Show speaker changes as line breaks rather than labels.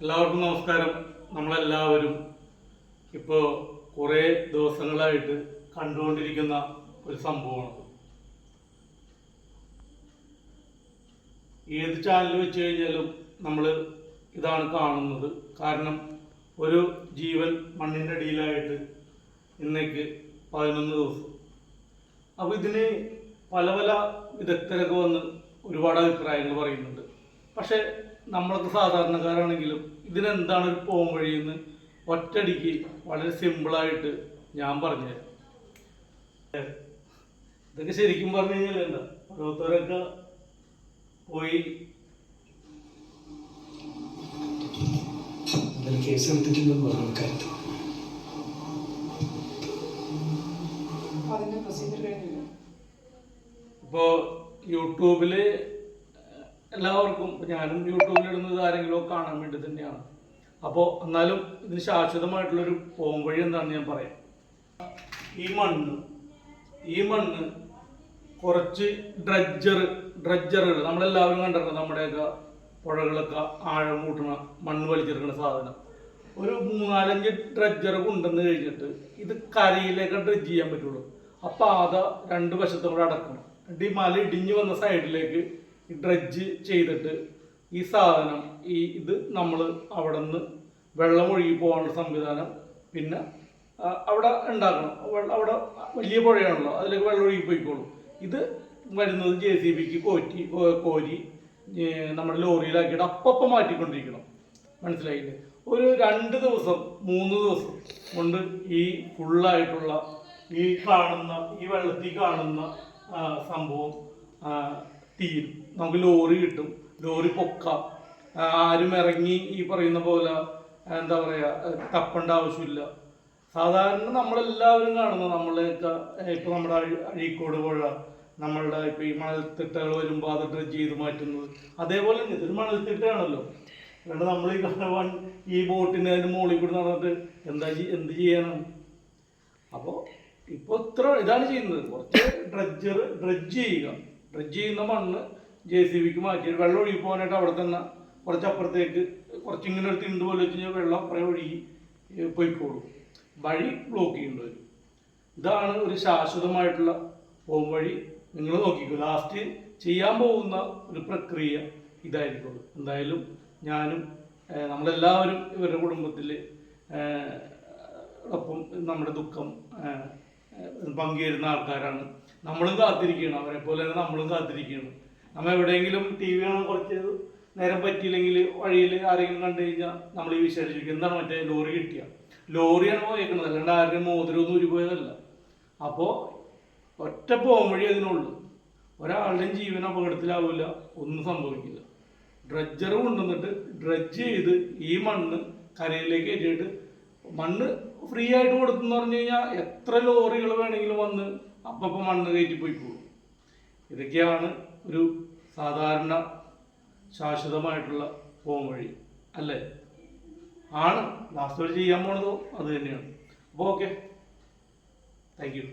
എല്ലാവർക്കും നമസ്കാരം. നമ്മളെല്ലാവരും ഇപ്പോൾ കുറേ ദിവസങ്ങളായിട്ട് കണ്ടുകൊണ്ടിരിക്കുന്ന ഒരു സംഭവമാണ്. ഏത് ചാനൽ വെച്ച് കഴിഞ്ഞാലും നമ്മൾ ഇതാണ് കാണുന്നത്. കാരണം ഒരു ജീവൻ മണ്ണിന്റെ അടിയിലായിട്ട് ഇന്നേക്ക് പതിനൊന്ന് ദിവസം. അപ്പോൾ ഇതിന് പല പല വിദഗ്ധരൊക്കെ വന്ന് ഒരുപാട് അഭിപ്രായങ്ങൾ പറയുന്നുണ്ട്. പക്ഷേ നമ്മളൊക്കെ സാധാരണക്കാരാണെങ്കിലും ഇതിനെന്താണ് ഒരു പോം വഴിയെന്ന് ഒറ്റടിക്ക് വളരെ സിമ്പിളായിട്ട് ഞാൻ പറഞ്ഞുതരാം. ഇതൊക്കെ ശരിക്കും പറഞ്ഞു കഴിഞ്ഞാൽ എന്താ? ഓരോരുത്തരൊക്കെ പോയി
ഇപ്പോ കേസ് പറഞ്ഞു കാര്യത്തിൽ
യൂട്യൂബിൽ എല്ലാവർക്കും ഞാനും യൂട്യൂബിൽ ഇടുന്നത് ആരെങ്കിലും കാണാൻ വേണ്ടി തന്നെയാണ്. അപ്പോൾ എന്നാലും ഇതിന് ശാശ്വതമായിട്ടുള്ളൊരു പോം വഴി എന്താണെന്ന് ഞാൻ പറയാം. ഈ മണ്ണ് ഈ മണ്ണ് കുറച്ച് ഡ്രഡ്ജർ ഡ്രഡ്ജറുകൾ നമ്മളെല്ലാവരും കണ്ടിട്ടുണ്ട് നമ്മുടെയൊക്കെ പുഴകളൊക്കെ ആഴം കൂട്ടണ മണ്ണ് വലിച്ചെടുക്കുന്ന സാധനം. ഒരു മൂന്നാലഞ്ച് ഡ്രഡ്ജർ കൊണ്ടുവന്ന് കഴിഞ്ഞിട്ട് ഇത് കരയിലേക്ക് ഡ്രഡ്ജ് ചെയ്യാൻ പറ്റുള്ളൂ. അപ്പോൾ അത് രണ്ട് വശത്തും കൂടെ അടക്കണം. ഈ മല ഇടിഞ്ഞു വന്ന സൈഡിലേക്ക് ഡ്രഡ്ജ് ചെയ്തിട്ട് ഈ സാധനം ഈ ഇത് നമ്മൾ അവിടെ നിന്ന് വെള്ളം ഒഴുകി പോകാനുള്ള സംവിധാനം പിന്നെ അവിടെ ഉണ്ടാക്കണം. അവിടെ വലിയ പുഴയാണല്ലോ അതിലേക്ക് വെള്ളം ഒഴുകി പോയിക്കോളും. ഇത് വരുന്നത് ജെ സി ബിക്ക് കോറ്റി കോരി നമ്മുടെ ലോറിയിലാക്കിയിട്ട് അപ്പം മാറ്റിക്കൊണ്ടിരിക്കണം. മനസ്സിലായില്ലേ? ഒരു രണ്ട് ദിവസം മൂന്ന് ദിവസം കൊണ്ട് ഈ ഫുള്ളായിട്ടുള്ള ഈ കാണുന്ന ഈ വെള്ളത്തിൽ കാണുന്ന സംഭവം തീരും. നമുക്ക് ലോറി കിട്ടും. ലോറി പൊക്കാം. ആരും ഇറങ്ങി ഈ പറയുന്ന പോലെ എന്താ പറയുക തപ്പേണ്ട ആവശ്യമില്ല. സാധാരണ നമ്മളെല്ലാവരും കാണുന്നത് നമ്മളെയൊക്കെ ഇപ്പൊ നമ്മുടെ അഴി- അഴീക്കോട് പുഴ നമ്മളുടെ ഇപ്പൊ ഈ മണൽത്തിട്ടകൾ വരുമ്പോൾ അത് ഡ്രഡ്ജ് ചെയ്ത് മാറ്റുന്നത്. അതേപോലെ തന്നെ ഇതൊരു മണൽത്തിട്ടാണല്ലോ അതുകൊണ്ട് നമ്മൾ ഈ വൺ ഈ ബോട്ടിന് അതിന് മുകളിൽ കൂടി നടന്നിട്ട് എന്താ എന്ത് ചെയ്യാനാണ്? അപ്പോൾ ഇപ്പോൾ ഇത്ര ഇതാണ് ചെയ്യുന്നത്. കുറച്ച് ഡ്രഡ്ജർ ഡ്രഡ്ജ് ചെയ്യുക. ഡ്രഡ്ജ് ചെയ്യുന്ന മണ്ണ് ജെ സി ബിക്ക് മാറ്റി. വെള്ളം ഒഴുകി പോകാനായിട്ട് അവിടെ തന്നെ കുറച്ച് അപ്പുറത്തേക്ക് കുറച്ച് ഇങ്ങനെ ഒരു തിണ്ട് പോലെ വെച്ച് കഴിഞ്ഞാൽ വെള്ളം അപ്പുറം ഒഴുകി പോയിക്കോളും. വഴി ബ്ലോക്ക് ചെയ്യേണ്ടി വരും. ഇതാണ് ഒരു ശാശ്വതമായിട്ടുള്ള പോം വഴി നിങ്ങൾ നോക്കിക്കോ. ലാസ്റ്റ് ചെയ്യാൻ പോകുന്ന ഒരു പ്രക്രിയ ഇതായിരിക്കും എന്തായാലും ഞാനും നമ്മളെല്ലാവരും ഇവരുടെ കുടുംബത്തിൽ ഒപ്പം നമ്മുടെ ദുഃഖം പങ്കുചേരുന്ന ആൾക്കാരാണ്. നമ്മളും കാത്തിരിക്കണം അവരെ പോലെ തന്നെ നമ്മളും കാത്തിരിക്കണം നമ്മൾ എവിടെയെങ്കിലും ടി വി കാണാൻ കുറച്ച് നേരം പറ്റിയില്ലെങ്കിൽ വഴിയിൽ ആരെങ്കിലും കണ്ടു കഴിഞ്ഞാൽ നമ്മൾ ഈ വിശേഷിക്കും എന്താണ് മറ്റേ ലോറി കിട്ടിയ? ലോറിയാണ് പോയേക്കുന്നത്. അല്ലാണ്ട് ആരുടെയും മോതിരമൊന്നും ഉരുപോയതല്ല അപ്പോൾ ഒറ്റ പോംവഴി വഴി അതിനുള്ളൂ. ഒരാളുടെയും ജീവൻ അപകടത്തിലാവില്ല ഒന്നും സംഭവിക്കില്ല. ഡ്രഡ്ജർ കൊണ്ടുവന്നിട്ട് ഡ്രഡ്ജ് ചെയ്ത് ഈ മണ്ണ് കരയിലേക്ക് കയറ്റിയിട്ട് മണ്ണ് ഫ്രീ ആയിട്ട് കൊടുത്തെന്ന് പറഞ്ഞു കഴിഞ്ഞാൽ എത്ര ലോറികൾ വേണമെങ്കിലും വന്ന് അപ്പം മണ്ണ് കയറ്റി പോയിക്കോളും ഇതൊക്കെയാണ് ഒരു സാധാരണ ശാശ്വതമായിട്ടുള്ള പോം വഴി അല്ലേ? ആണ്. വരെ ചെയ്യാൻ പോണതോ അത് തന്നെയാണ്. അപ്പോൾ ഓക്കെ. Thank you.